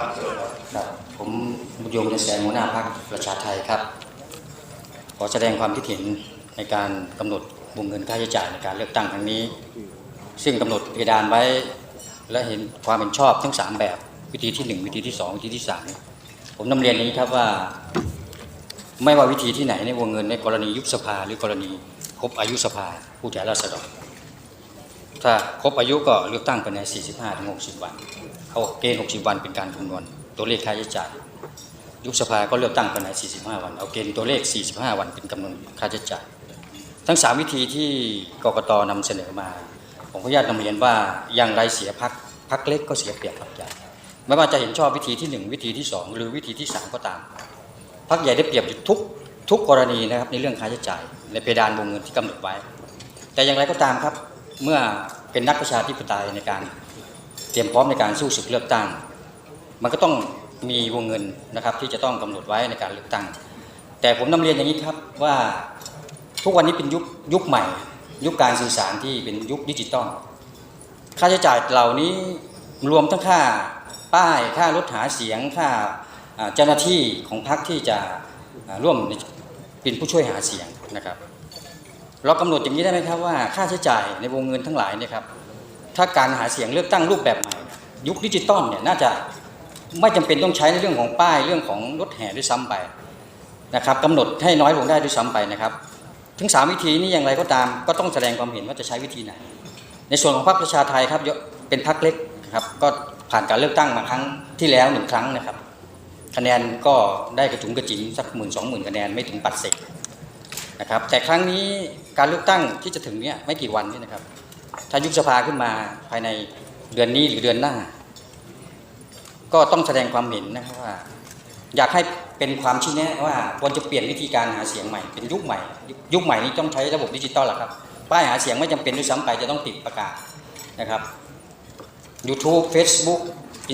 ครับผมบุญยงเดชแสงหัวหน้าพรรคประชาไทยครับ ขอแสดงความคิดเห็นในการกำหนดวงเงินค่าใช้จ่ายในการเลือกตั้งครั้งนี้ ซึ่งกำหนดเพดานไว้ และเห็นความเป็นชอบทั้ง 3 แบบวิธีที่ 1 วิธีที่ 2 วิธีที่ 3 ผมนำเรียนนี้ครับว่า ไม่ว่าวิธีที่ไหนในวงเงินในกรณียุบสภาหรือกรณีครบอายุสภาผู้แทนราษฎร ถ้าครบอายุก็เลือกตั้งภายใน 45-60 วันเอาเกณฑ์ 60 วันเป็นการคำนวณตัวเลขค่าใช้จ่าย ยุบสภาก็เลือกตั้งภายใน 45 วัน เอาเกณฑ์ตัวเลข 45 วันเป็นกำหนดค่าใช้จ่าย ทั้ง 3 วิธีที่กกตนำเสนอมา ผมขออนุญาตนำเรียนว่าอย่างไรเสียพักพักเล็กก็เสียเปรียบพักใหญ่ไม่ว่าจะเห็นชอบวิธีที่ 1 วิธีที่ 2 หรือวิธีที่ 3 ก็ตาม พักใหญ่ได้เปรียบอยู่ทุกทุกกรณีนะครับในเรื่องค่าใช้จ่าย ในเพดานวงเงินที่กำหนดไว้ แต่อย่างไรก็ตามครับ เมื่อเป็นนักประชาธิปไตยในการเตรียมพร้อมในการสู้ศึกเลือกตั้ง มันก็ต้องมีวงเงินนะครับที่จะต้องกำหนดไว้ในการเลือกตั้ง แต่ผมนำเรียนอย่างนี้ครับว่าทุกวันนี้เป็นยุคยุคใหม่ ยุคการสื่อสารที่เป็นยุคดิจิตอลค่าใช้จ่ายเหล่านี้รวมทั้งค่าป้ายค่ารถหาเสียงค่าเจ้าหน้าที่ของพรรคที่จะร่วมเป็นผู้ช่วยหาเสียงนะครับ เรากำหนดอย่างนี้ได้ไหมครับว่าค่าใช้จ่ายในวงเงินทั้งหลายเนี่ยครับถ้าการหาเสียงเลือกตั้งรูปแบบใหม่ ยุคดิจิตอลเนี่ยน่าจะไม่จำเป็นต้องใช้ในเรื่องของป้ายเรื่องของรถแห่ด้วยซ้ำไปนะครับกำหนดให้น้อยลงได้ด้วยซ้ำไปนะครับถึงสามวิธีนี้อย่างไรก็ตามก็ต้องแสดงความเห็นว่าจะใช้วิธีไหน ในส่วนของพรรคประชาไทยครับเป็นพรรคเล็กครับก็ผ่านการเลือกตั้งมาครั้งที่แล้วหนึ่งครั้งนะครับ คะแนนก็ได้กระจุงกระจิ๋งสักหมื่นสองหมื่นคะแนนไม่ถึงปัดเศษ นะครับ แต่ครั้งนี้การเลือกตั้งที่จะถึงเนี่ยไม่กี่วันนี่นะครับ ถ้ายุบสภาขึ้นมาภายในเดือนนี้หรือเดือนหน้า ก็ต้องแสดงความเห็นนะครับว่า อยากให้เป็นความชี้แนะว่าควรจะเปลี่ยนวิธีการหาเสียงใหม่เป็นยุคใหม่ ยุคใหม่นี้ต้องใช้ระบบดิจิตอลหละครับป้ายหาเสียงไม่จำเป็นด้วยซ้ำไปจะต้องติดประกาศนะครับ YouTube Facebook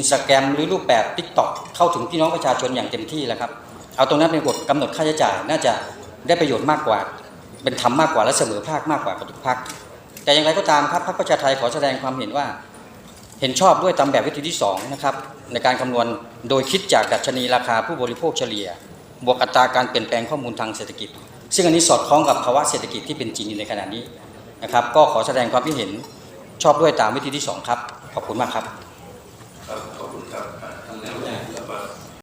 Instagram หรือรูปแบบ TikTok เข้าถึงพี่น้องประชาชนอย่างเต็มที่แล้วครับ เอาตรงนั้นเป็นกฎกำหนดค่าใช้จ่ายน่าจะ ได้ประโยชน์มากกว่า เป็นธรรมมากกว่าและเสมอภาคมากกว่ากับทุกภาคแต่อย่างไรก็ตามครับพรรคประชาไทยขอแสดงความเห็นว่า เห็นชอบด้วยตามแบบวิธีที่2นะครับในการคำนวณโดยคิดจากดัชนีราคาผู้บริโภคเฉลี่ย บวกอัตราการเปลี่ยนแปลงข้อมูลทางเศรษฐกิจ ซึ่งอันนี้สอดคล้องกับภาวะเศรษฐกิจที่เป็นจริงในขณะนี้นะครับ ก็ขอแสดงความคิดเห็นชอบด้วยตามวิธีที่ 2 ครับ ขอบคุณมากครับ